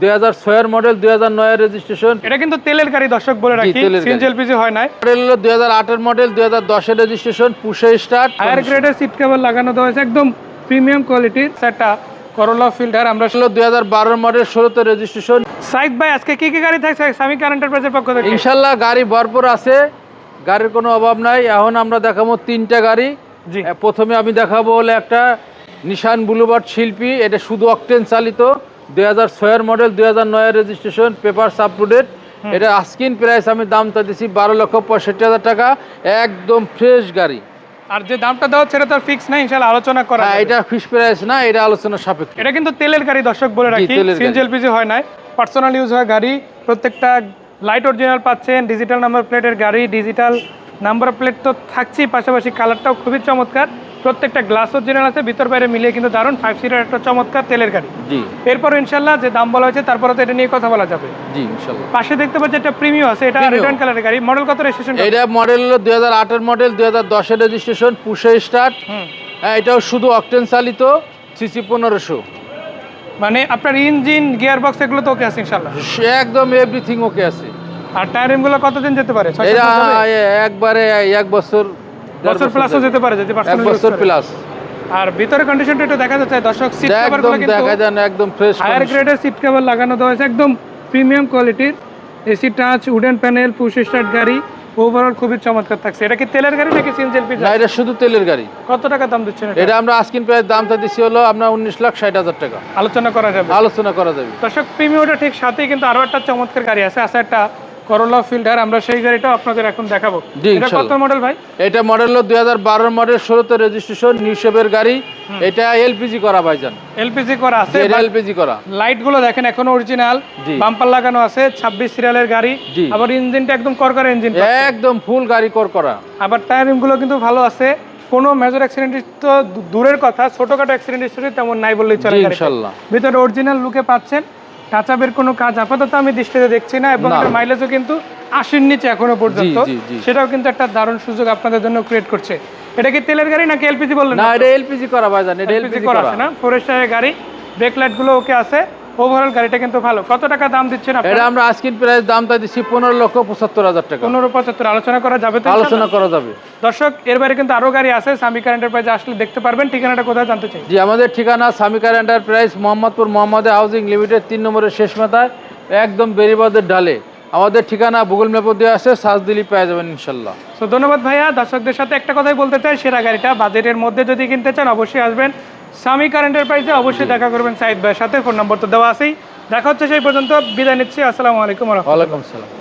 দুই হাজার ছয়ের মডেল দুই হাজার নয়ের রেজিস্ট্রেশন এটা কিন্তু তেলের গাড়ি দর্শক বলে রাখি। হয় মডেল হলো দুই হাজার আটের মডেল দুই হাজার দশের রেজিস্ট্রেশন পুষে স্টার্ট হায়ার গ্রেডের সিট লাগানো হয়েছে একদম প্রিমিয়াম কোয়ালিটির একটা করোলা ফিল্টার আমরা দুই হাজার বারোর মডেল ষোলোতে রেজিস্ট্রেশন সাইদ ভাই আজকে কি কি গাড়ি থাকছে? স্বামী কার এন্টারপ্রাইজের পক্ষ থেকে। ইনশাল্লাহ গাড়ি ভরপুর আছে গাড়ির কোনো অভাব নাই। এখন আমরা দেখাবো তিনটা গাড়ি। প্রথমে আমি দেখাবো হলো একটা নিশান বুলুবার্ড শিল্পী এটা শুধু অকটেন চালিত। দুই হাজার ছয়ের মডেল দুই হাজার নয়ের registration paper up to date এটা আস্কিন প্রাইস আমি দামটা দিছি বারো লক্ষ পঁয়ষট্টি হাজার টাকা একদম ফ্রেশ গাড়ি। আর যে দামটা দেওয়া এটা তো ফিক্স নাই ইনশাআল্লাহ আলোচনা করা হ্যাঁ এটা ফিক্স প্রাইস না এটা আলোচনা সাপেক্ষ। এটা কিন্তু তেলের গাড়ি দর্শক বলে রাখি। সিএনজি এলপিজি হয় নাই পার্সোনাল ইউজ হয় গাড়ি। প্রত্যেকটা লাইট অরিজিনাল পাচ্ছেন ডিজিটাল নাম্বার প্লেটের গাড়ি ডিজিটাল নাম্বার প্লেট তো থাকছেই পাশাপাশি কালারটাও খুবই চমৎকার। প্রত্যেকটা গ্লাস অরিজিনাল আছে ভিতর বাইরে মিলিয়ে কিন্তু দারুণ ফাইভ সিটার একটা চমৎকার তেলের গাড়ি। জি। এরপর ইনশাল্লাহ যে দাম বলা হয়েছে তারপরে তো এটা নিয়ে কথা বলা যাবে। জি ইনশাল্লাহ। পাশে দেখতে পাচ্ছি একটা প্রিমিয়াম আছে এটা রিটার্ন কালারের গাড়ি। মডেল কত রেজিস্ট্রেশন এটা মডেল হলো দুই হাজার আটের মডেল দুই হাজার দশের রেজিস্ট্রেশন পুষে স্টার্ট হ্যাঁ এটাও শুধু অকটেন চালিত সিসি পনেরোশো। মানে আপনার ইঞ্জিন গিয়ার বক্স এগুলো তো ওকে আছে ইনশাল্লাহ। একদম এভরিথিং ওকে আছে। আর টায়ারগুলো কতদিন যেতে পারে? এটা একবারে এক বছর বছর প্লাসও যেতে পারে যদি personal বছর প্লাস আর ভিতরে কন্ডিশনটা একটু দেখা যাচ্ছে দর্শক সিট কভারগুলো কিন্তু দেখা যায় একদম ফ্রেশ হায়ার গ্রেডের সিট কভার লাগানো দেওয়া হয়েছে একদম প্রিমিয়াম কোয়ালিটির AC touch wooden panel push start গাড়ি ওভারঅল খুবই চমৎকার থাকছে। এটা কি তেলের গাড়ি নাকি সিএনজি না এটা শুধু তেলের গাড়ি। কত টাকা দাম দিচ্ছেন এটা? আমরা আজকিন প্রায় দামটা দিচ্ছি হলো আপনার উনিশ লাখ ষাট হাজার টাকা। আলোচনা করা যাবে। আলোচনা করা যাবে। দর্শক প্রিমিয়ামটা ঠিক সাথেই কিন্তু আরও একটা চমৎকার গাড়ি আছে আছে একটা করোলা ফিল্টার আমরা সেই গাড়িটাও আপনাদের এখন দেখাবো। এটা কত মডেল ভাই? এটা মডেল হলো দুই হাজার বারোর মডেল ষোলোতে রেজিস্ট্রেশন নিউশেপের গাড়ি। এটা এলপিজি করা ভাইজান এলপিজি করা আছে এলপিজি করা। লাইটগুলো দেখেন এখনও অরিজিনাল বাম্পার লাগানো আছে ছাব্বিশ সিরিয়ালের গাড়ি। আবার ইঞ্জিনটা একদম করকরা ইঞ্জিন একদম ফুল গাড়ি কর করা আবার টায়ারগুলো কিন্তু ভালো আছে। কোনো মেজর অ্যাক্সিডেন্ট তো দূরের কথা ছোটখাটো অ্যাক্সিডেন্ট হিস্ট্রি তেমন নাই বললেই চলে। ইনশাল্লাহ। ভিতরে অরিজিনাল লুকে পাচ্ছেন। টাচাপের কোনো কাজ আপাতত আমি দৃষ্টিতে দেখছি না এবং মাইলেজও কিন্তু আশির নিচে এখনও পর্যন্ত। সেটাও কিন্তু একটা দারুণ সুযোগ আপনাদের জন্য ক্রিয়েট করছে। এটা কি তেলের গাড়ি নাকি এলপিজি বললেন না এটা এলপিজি করা ভাইজান এটা এলপিজি করা আছে না? ফরেস্টারের গাড়ি ব্রেক লাইটগুলো ওকে আছে। ওভারঅল গাড়িটা কিন্তু ভালো। কত টাকা দাম দিচ্ছেন এটা আমরা আজকের প্রাইস দামটা দিচ্ছি পনেরো লক্ষ পঁচাত্তর হাজার টাকা। পনেরো পঁচাত্তর আলোচনা করা যাবে তো আলোচনা করা যাবে। দর্শক এর বাইরে কিন্তু আরও গাড়ি আছে সামিকার এন্টারপ্রাইজে আসলে দেখতে পারবেন ঠিকানাটা কোথায় জানতে চাই? জি আমাদের ঠিকানা Samikar enterprise Mohammadpur Mohammad housing limited তিন নম্বরের শেষ মাথায় একদম বেরিবাদের ডালে। আমাদের ঠিকানা গুগল ম্যাপও দেওয়া আছে সার্চ দিলি পেয়ে যাবেন ইনশাল্লাহ তো ধন্যবাদ ভাইয়া। দর্শকদের সাথে একটা কথাই বলতে চাই সেরা গাড়িটা বাজেটের মধ্যে যদি কিনতে চান অবশ্যই আসবেন। স্বামী কারেন্টের প্রাইসে অবশ্যই দেখা করবেন সাইদ ভাইয়ের সাথে। ফোন নম্বর তো দেওয়া আছেই। দেখা হচ্ছে সেই পর্যন্ত। বিদায় নিচ্ছি। আসসালামু আলাইকুম ওয়ালাইকুম সালাম